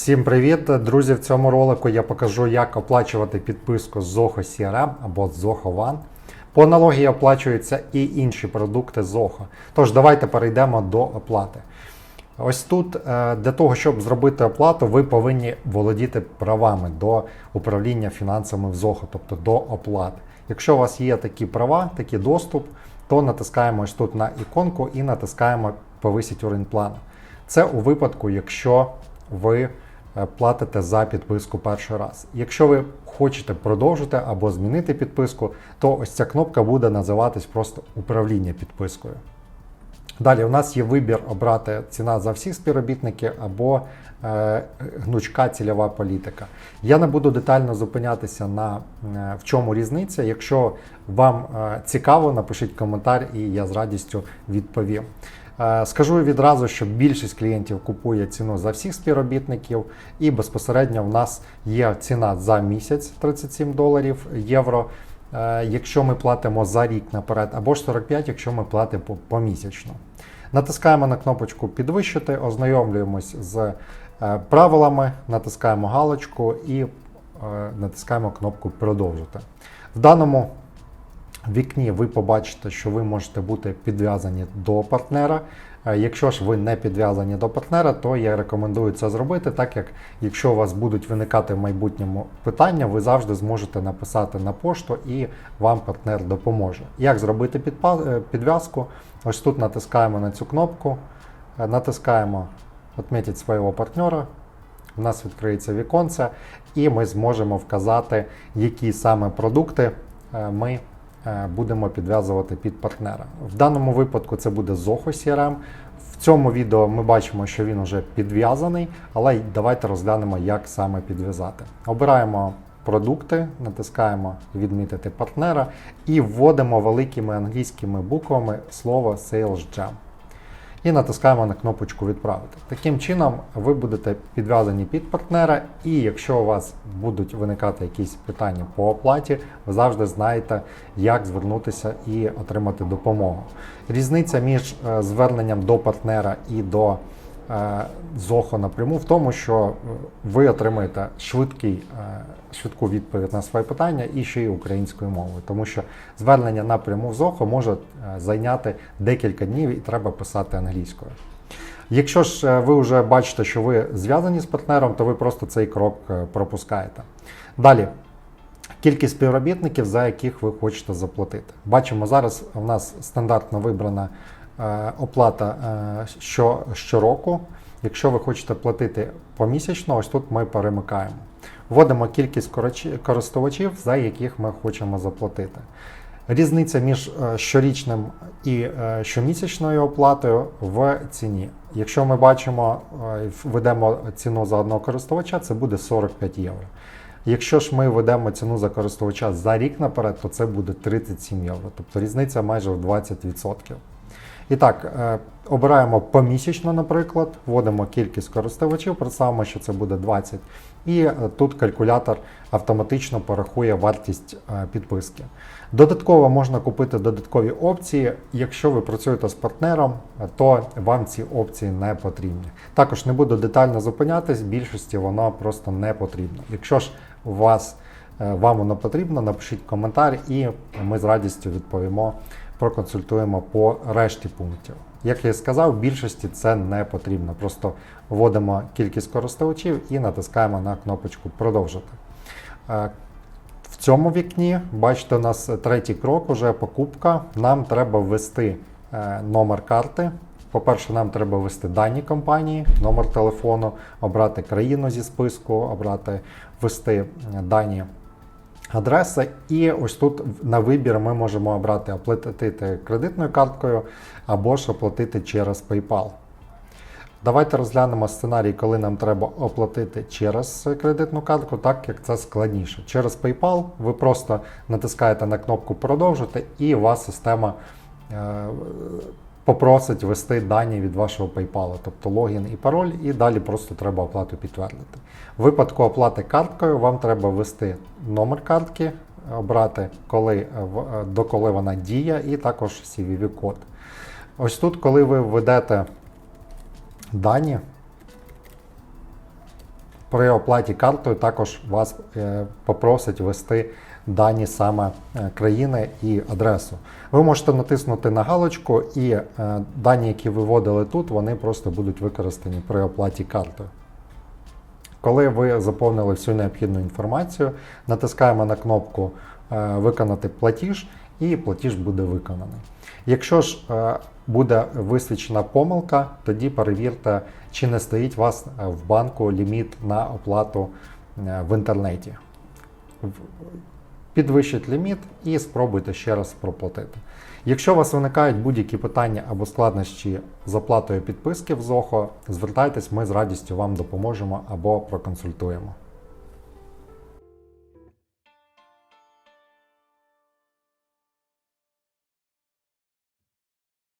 Всім привіт, друзі! В цьому ролику я покажу, як оплачувати підписку Zoho CRM або Zoho One. По аналогії оплачуються і інші продукти Zoho. Тож давайте перейдемо до оплати. Ось тут е, для того, щоб зробити оплату, ви повинні володіти правами до управління фінансами в Zoho, тобто до оплати. Якщо у вас є такі права, такий доступ, то натискаємо ось тут на іконку і натискаємо Повисить уровень плану. Це у випадку, якщо ви платите за підписку перший раз. Якщо ви хочете продовжити або змінити підписку, то ось ця кнопка буде називатись просто управління підпискою. Далі у нас є вибір обрати ціна за всіх співробітників або е, гнучка цільова політика. Я не буду детально зупинятися на е, в чому різниця. Якщо вам е, цікаво, напишіть коментар і я з радістю відповім. Е, Скажу відразу, що більшість клієнтів купує ціну за всіх співробітників, і безпосередньо в нас є ціна за місяць 37 доларів євро. е, Якщо ми платимо за рік наперед, або ж 45, якщо ми платимо помісячно. Натискаємо на кнопочку Підвищити, ознайомлюємось з е, правилами, натискаємо галочку і натискаємо кнопку Продовжити. В даному вікні ви побачите, що ви можете бути підв'язані до партнера. Е, Якщо ж ви не підв'язані до партнера, то я рекомендую це зробити, так як якщо у вас будуть виникати в майбутньому питання, ви завжди зможете написати на пошту і вам партнер допоможе. Як зробити е, підв'язку? Ось тут натискаємо на цю кнопку, е, натискаємо «Отметить свого партнера. У нас відкриється віконце, і ми зможемо вказати, які саме продукти ми будемо підв'язувати під партнера. В даному випадку це буде Zoho CRM. В цьому відео ми бачимо, що він вже підв'язаний, але давайте розглянемо, як саме підв'язати. Обираємо продукти, натискаємо відмітити партнера і вводимо великими англійськими буквами слово Sales Jam і натискаємо на кнопочку Відправити. Таким чином, ви будете підв'язані під партнера, і якщо у вас будуть виникати якісь питання по оплаті, ви завжди знаєте, як звернутися і отримати допомогу. Різниця між е, зверненням до партнера і до е, Zoho напряму в тому, що е, ви отримаєте швидкий, е, швидку відповідь на своє питання і ще й українською мовою, тому що звернення напряму в Zoho може зайняти декілька днів і треба писати англійською. Якщо ж ви вже бачите, що ви зв'язані з партнером, то ви просто цей крок пропускаєте. Далі. Кількість співробітників, за яких ви хочете заплатити. Бачимо, зараз у нас стандартно вибрана оплата е, що, щороку. Якщо ви хочете платити помісячно, ось тут ми перемикаємо. Вводимо кількість користувачів, за яких ми хочемо заплатити. Різниця між е, щорічним і е, щомісячною оплатою в ціні. Якщо ми бачимо, е, введемо ціну за одного користувача, це буде 45 євро. Якщо ж ми введемо ціну за користувача за рік наперед, то це буде 37 євро. Тобто різниця майже в 20%. І так, е, обираємо помісячно, наприклад, вводимо кількість користувачів, представимо, що це буде 20. І е, тут калькулятор автоматично порахує вартість е, підписки. Додатково можна купити додаткові опції. Якщо ви працюєте з партнером, то вам ці опції не потрібні. Також не буду детально зупинятись, більшості воно просто не потрібно. Якщо ж вас вам воно потрібно, напишіть коментар, і ми з радістю відповімо, проконсультуємо по решті пунктів. Як я і сказав, більшості це не потрібно. Просто вводимо кількість користувачів і натискаємо на кнопочку Продовжити. Е, В цьому вікні, бачите, у нас третій крок, уже покупка. Нам треба ввести е, номер карти. По-перше, нам треба ввести дані компанії, номер телефону, обрати країну зі списку, обрати ввести дані адреси. І ось тут на вибір ми можемо обрати оплатити кредитною карткою або ж оплатити через PayPal. Давайте розглянемо сценарій, коли нам треба оплатити через кредитну картку, так як це складніше. Через PayPal ви просто натискаєте на кнопку Продовжити, і у вас система е, попросить ввести дані від вашого PayPal, тобто логін і пароль, і далі просто треба оплату підтвердити. В випадку оплати карткою вам треба ввести номер картки, обрати коли, е, е, до коли вона діє, і також CVV-код. Ось тут, коли ви введете дані, при оплаті картою також вас е, попросять ввести дані саме е, країни і адресу. Ви можете натиснути на галочку, і е, дані, які ви вводили тут, вони просто будуть використані при оплаті картою. Коли ви заповнили всю необхідну інформацію, натискаємо на кнопку е, Виконати платіж, і платіж буде виконаний. Якщо ж буде висвічена помилка, тоді перевірте, чи не стоїть у вас в банку ліміт на оплату в інтернеті. Підвищіть ліміт і спробуйте ще раз проплатити. Якщо у вас виникають будь-які питання або складнощі з оплатою підписки в Зохо, звертайтесь, ми з радістю вам допоможемо або проконсультуємо.